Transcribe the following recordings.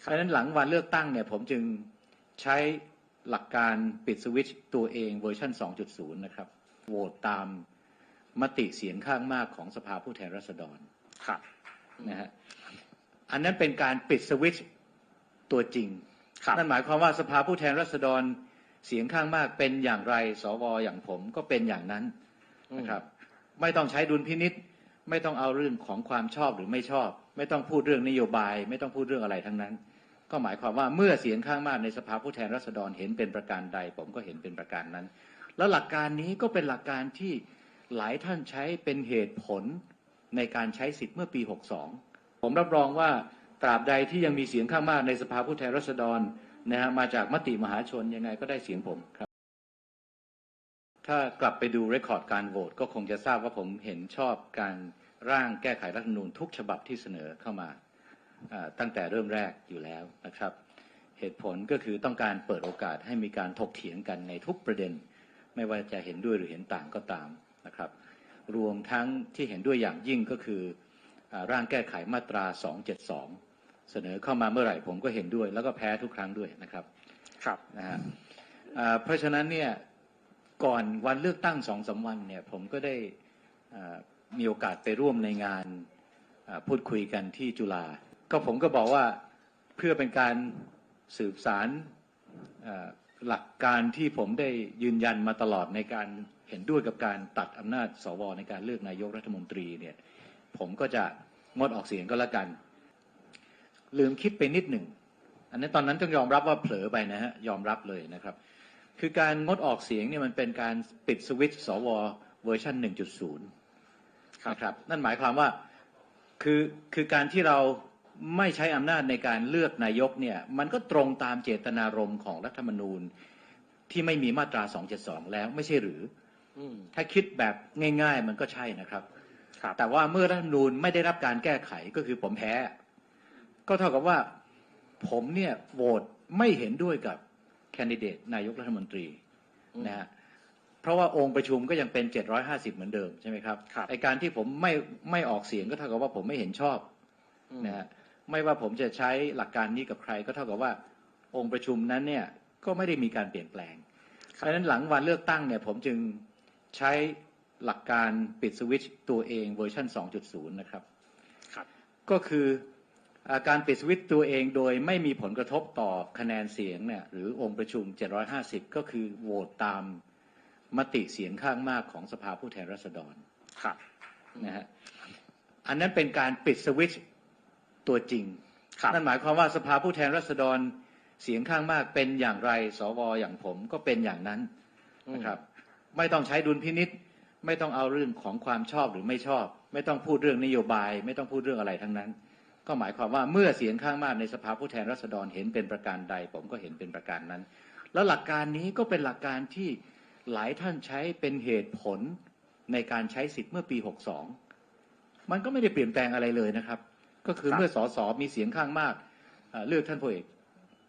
เพราะฉะนั้นหลังวันเลือกตั้งเนี่ยผมจึงใช้หลักการปิดสวิตช์ตัวเองเวอร์ชัน2.0 นะครับ โหวตตามมติเสียงข้างมากของสภาผู้แทนราษฎรครับนะฮะอันนั้นเป็นการปิดสวิตช์ตัวจริงครับนั่นหมายความว่าสภาผู้แทนราษฎรเสียงข้างมากเป็นอย่างไร สวอย่างผมก็เป็นอย่างนั้นนะครับ ไม่ต้องใช้ดุลพินิษไม่ต้องเอาเรื่องของความชอบหรือไม่ชอบ ไม่ต้องพูดเรื่องนโยบาย ไม่ต้องพูดเรื่องอะไรทั้งนั้น ก็หมายความว่าเมื่อเสียงข้างมากในสภาผู้แทนราษฎรเห็นเป็นประการใด ผมก็เห็นเป็นประการนั้น แล้วหลักการนี้ก็เป็นหลักการที่หลายท่านใช้เป็นเหตุผลในการใช้สิทธิ์เมื่อปี 62 ผมรับรองว่าตราบใดที่ยังมีเสียงข้างมากในสภาผู้แทนราษฎรนะฮะมาจากมติมหาชนยังไงก็ได้เสียงผมครับ ถ้ากลับไปดูเรคคอร์ดการโหวตก็คงจะทราบว่าผมเห็นชอบการ ร่างแก้ไขรัฐธรรมนูญทุกฉบับที่เสนอเข้ามาอ่าตั้งแต่เริ่มแรกอยู่แล้วนะครับ เหตุผลก็คือต้องการเปิดโอกาสให้มีการถกเถียงกันในทุกประเด็น ไม่ว่าจะเห็นด้วยหรือเห็นต่างก็ตามนะครับ รวมทั้งที่เห็นด้วยอย่างยิ่งก็คืออาร่างแก้ไขมาตรา 272 เสนอเข้ามาเมื่อไหร่ผมก็เห็นด้วย แล้วก็แพ้ทุกครั้งด้วยนะครับครับนะฮะอ่าเพราะฉะนั้นเนี่ยก่อนวันเลือกตั้งสองสามวันเนี่ยผมก็ได้อ่า มีโอกาสไปร่วมในงานพูดคุยกันที่จุฬาก็ผมก็บอกว่าเพื่อเป็นการสืบสารหลักการที่ผมได้ยืนยันมาตลอดในการเห็นด้วยกับการตัดอำนาจสวในการเลือกนายกรัฐมนตรีเนี่ยผมก็จะงดออกเสียงก็แล้วกัน ลืมคิดไปนิดหนึ่ง อันนี้ตอนนั้นต้องยอมรับว่าเผลอไปนะฮะยอมรับเลยนะครับ คือการงดออกเสียงเนี่ยมันเป็นการปิดสวิตช์สวเวอร์ชัน1.0 นะครับ นั่นหมายความว่าคือคือการที่เราไม่ใช้อำนาจในการเลือกนายกเนี่ยมันก็ตรงตามเจตนารมณ์ของรัฐธรรมนูญที่ไม่มีมาตรา 272 แล้วไม่ใช่หรืออืมถ้าคิดแบบง่าย ๆ มันก็ใช่นะครับครับแต่ว่าเมื่อรัฐธรรมนูญไม่ได้รับการแก้ไขก็คือผมแพ้ ก็เท่ากับว่าผมเนี่ยโหวตไม่เห็นด้วยกับแคนดิเดตนายกรัฐมนตรีนะฮะ เพราะว่าองค์ประชุมก็ยังเป็น 750 เหมือนเดิมใช่ไหมครับครับ ไอการที่ผมไม่ไม่ออกเสียงก็เท่ากับว่าผมไม่เห็นชอบอืมนะฮะไม่ว่าผมจะใช้หลักการนี้กับใคร ก็เท่ากับว่าองค์ประชุมนั้นเนี่ยก็ไม่ได้มีการเปลี่ยนแปลงเพราะฉะนั้นหลังวันเลือกตั้งเนี่ยผมจึงใช้หลักการปิดสวิตช์ตัวเองเวอร์ชัน2.0 นะครับครับ ก็คืออาการปิดสวิตช์ตัวเองโดยไม่มีผลกระทบต่อคะแนนเสียงเนี่ยหรือองค์ประชุม 750 ก็คือโหวตตาม มติเสียงข้างมากของสภาผู้แทนราษฎรครับนะฮะอันนั้นเป็นการปิดสวิตช์ตัวจริงครับนั่นหมายความว่าสภาผู้แทนราษฎรเสียงข้างมากเป็นอย่างไร สวอย่างผมก็เป็นอย่างนั้นนะครับ ไม่ต้องใช้ดุลพินิษไม่ต้องเอาเรื่องของความชอบหรือไม่ชอบ ไม่ต้องพูดเรื่องนโยบาย ไม่ต้องพูดเรื่องอะไรทั้งนั้น ก็หมายความว่าเมื่อเสียงข้างมากในสภาผู้แทนราษฎรเห็นเป็นประการใด ผมก็เห็นเป็นประการนั้น แล้วหลักการนี้ก็เป็นหลักการที่ หลายท่านใช้เป็นเหตุผลในการใช้สิทธิ์เมื่อปี 62 มันก็ไม่ได้เปลี่ยนแปลงอะไรเลยนะครับ ก็คือครับเมื่อสสมีเสียงข้างมากเอ่อเลือกท่านพลเอก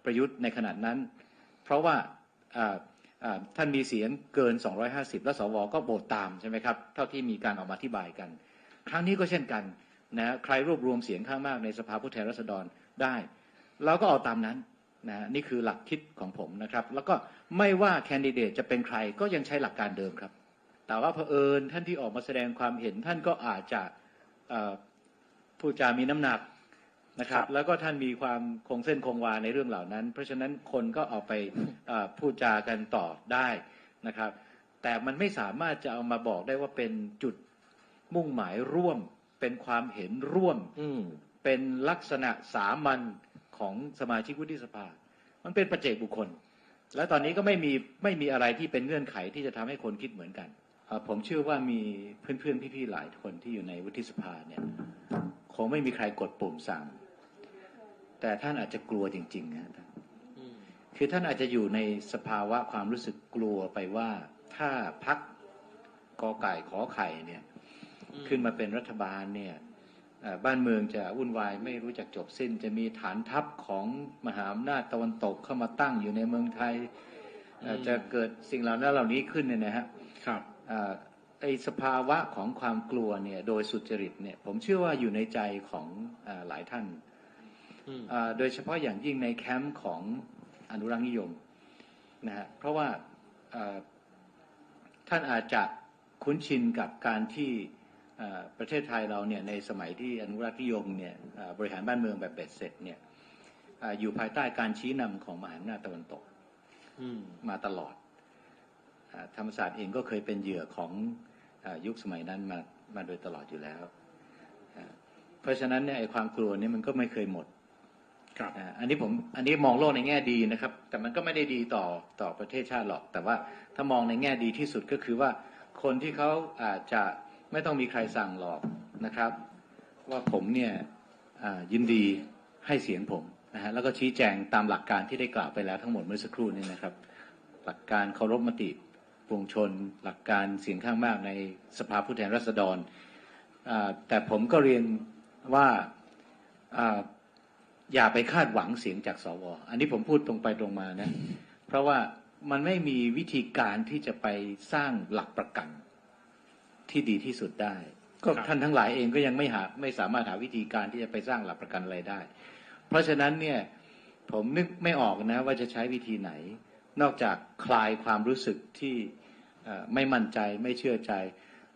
ประยุทธ์ในขณะนั้น เพราะว่าอ่าอ่าท่านมีเสียงเกิน 250 แล้วสวก็โหวตตามใช่ไหมครับ เท่าที่มีการออกมาอธิบายกัน ครั้งนี้ก็เช่นกันนะใครรวบรวมเสียงข้างมากในสภาผู้แทนราษฎรได้ เราก็เอาตามนั้น นะนี่คือหลักคิดของผมนะครับ แล้วก็ไม่ว่าแคนดิเดตจะเป็นใครก็ยังใช้หลักการเดิมครับ แต่ว่าเผอิญท่านที่ออกมาแสดงความเห็นท่านก็อาจจะเอ่อพูดจามีน้ำหนักนะครับครับ แล้วก็ท่านมีความคงเส้นคงวาในเรื่องเหล่านั้น เพราะฉะนั้นคนก็เอาไปเอ่อพูดจากันต่อได้นะครับ แต่มันไม่สามารถจะเอามาบอกได้ว่าเป็นจุดมุ่งหมายร่วม เป็นความเห็นร่วมอืมเป็นลักษณะสามัญ ของสมาชิกวุฒิสภา มันเป็นปัจเจกบุคคล และตอนนี้ก็ไม่มีไม่มีอะไรที่เป็นเงื่อนไขที่จะทำให้คนคิดเหมือนกันเอ่อผมเชื่อว่ามีเพื่อนๆพี่ๆหลายคนที่อยู่ในวุฒิสภาเนี่ยคงไม่มีใครกดปุ่มสั่ง แต่ท่านอาจจะกลัวจริงๆนะอืมคือท่านอาจจะอยู่ในสภาวะความรู้สึกกลัวไปว่าถ้าพักกอไก่ขอไข่เนี่ย ขึ้นมาเป็นรัฐบาลเนี่ยเอ่อ บ้านเมืองจะวุ่นวายไม่รู้จักจบสิ้น จะมีฐานทัพของมหาอำนาจตะวันตกเข้ามาตั้งอยู่ในเมืองไทยเอ่ออืมจะเกิดสิ่งเหล่านั้นเหล่านี้ขึ้นเนี่ยนะฮะครับเอ่อไอสภาวะของความกลัวเนี่ยโดยสุจริตเนี่ยผมเชื่อว่าอยู่ในใจของเออหลายท่านอืมอ่าโดยเฉพาะอย่างยิ่งในแคมป์ของอนุรักษ์นิยมนะฮะเพราะว่าอ่าท่านอาจจะคุ้นชินกับการที่อ่า ประเทศไทยเราเนี่ยในสมัยที่อนุรักษ์นิยมเนี่ยอ่าบริหารบ้านเมืองแบบเบ็ดเสร็จเนี่ยอ่าอยู่ภายใต้การชี้นำของมหาอำนาจตะวันตกอืมมาตลอดอาธรรมศาสตร์เองก็เคยเป็นเหยื่อของอายุคสมัยนั้นมามาโดยตลอดอยู่แล้วอ่าเพราะฉะนั้นเนี่ยไอ้ความกลัวเนี่ยมันก็ไม่เคยหมดครับอ่าอันนี้ผมอันนี้มองโลกในแง่ดีนะครับ แต่มันก็ไม่ได้ดีต่อต่อประเทศชาติหรอก แต่ว่าถ้ามองในแง่ดีที่สุดก็คือว่าคนที่เขาอาจจะ ไม่ต้องมีใครสั่งหรอกนะครับ ว่าผมเนี่ยยินดีให้เสียงผมนะฮะแล้วก็ชี้แจงตามหลักการที่ได้กล่าวไปแล้วทั้งหมดเมื่อสักครู่นี้นะครับ หลักการเคารพมติปวงชน หลักการเสียงข้างมากในสภาผู้แทนราษฎรแต่ผมก็เรียนว่าอย่าไปคาดหวังเสียงจากสวอันนี้ผมพูดตรงไปตรงมานะ เพราะว่ามันไม่มีวิธีการที่จะไปสร้างหลักประกัน ที่ดีที่สุดได้ ก็ครับท่านทั้งหลายเองก็ยังไม่หาไม่สามารถหาวิธีการที่จะไปสร้างหลักประกันอะไรได้ เพราะฉะนั้นเนี่ยผมนึกไม่ออกนะว่าจะใช้วิธีไหน นอกจากคลายความรู้สึกที่เอ่อไม่มั่นใจไม่เชื่อใจ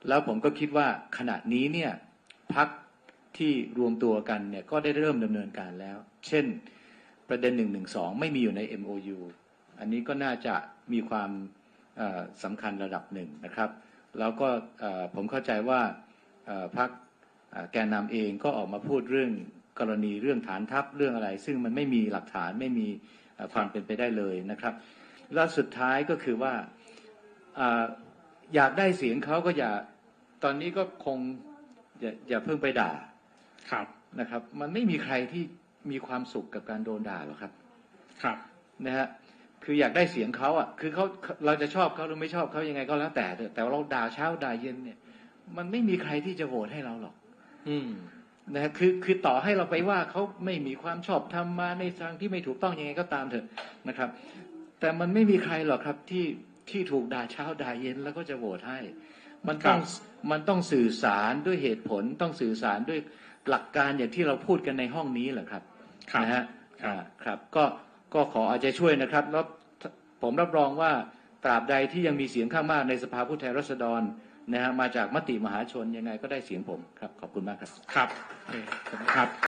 แล้วผมก็คิดว่าขณะนี้เนี่ยพักที่รวมตัวกันเนี่ยก็ได้เริ่มดำเนินการแล้ว เช่นประเด็นหนึ่งหนึ่งสองไม่มีอยู่ใน MOU อันนี้ก็น่าจะมีความเอ่อสำคัญระดับหนึ่งนะครับ แล้วก็เอ่อผมเข้าใจว่าเอ่อพักแกนนำเองก็ออกมาพูดเรื่องกรณีเรื่องฐานทัพเรื่องอะไร ซึ่งมันไม่มีหลักฐานไม่มีเอ่อความเป็นไปได้เลยนะครับ แล้วสุดท้ายก็คือว่าอ่าอยากได้เสียงเขาก็อย่าตอนนี้ก็คงอย่าอย่าเพิ่งไปด่าครับนะครับ มันไม่มีใครที่มีความสุขกับการโดนด่าหรอกครับ ครับนะฮะ คืออยากได้เสียงเขาอะ คือเขาเราจะชอบเขาหรือไม่ชอบเขายังไงก็แล้วแต่เถอะแต่ว่าเราด่าเช้าด่าเย็นเนี่ย มันไม่มีใครที่จะโหวตให้เราหรอก อืมนะฮะคือคือต่อให้เราไปว่าเขาไม่มีความชอบทำมาในทางที่ไม่ถูกต้องยังไงก็ตามเถอะนะครับ แต่มันไม่มีใครหรอกครับที่ที่ถูกด่าเช้าด่าเย็นแล้วก็จะโหวตให้ มันต้องครับมันต้องสื่อสารด้วยเหตุผลต้องสื่อสารด้วยหลักการอย่างที่เราพูดกันในห้องนี้แหละครับครับนะฮะครับอ่าครับก็ ก็ขอเอาใจช่วยนะครับแล้วผมรับรองว่าตราบใดที่ยังมีเสียงข้างมากในสภาผู้แทนราษฎรนะฮะมาจากมติมหาชนยังไงก็ได้เสียงผมครับขอบคุณมากครับครับโอเคขอบคุณครับ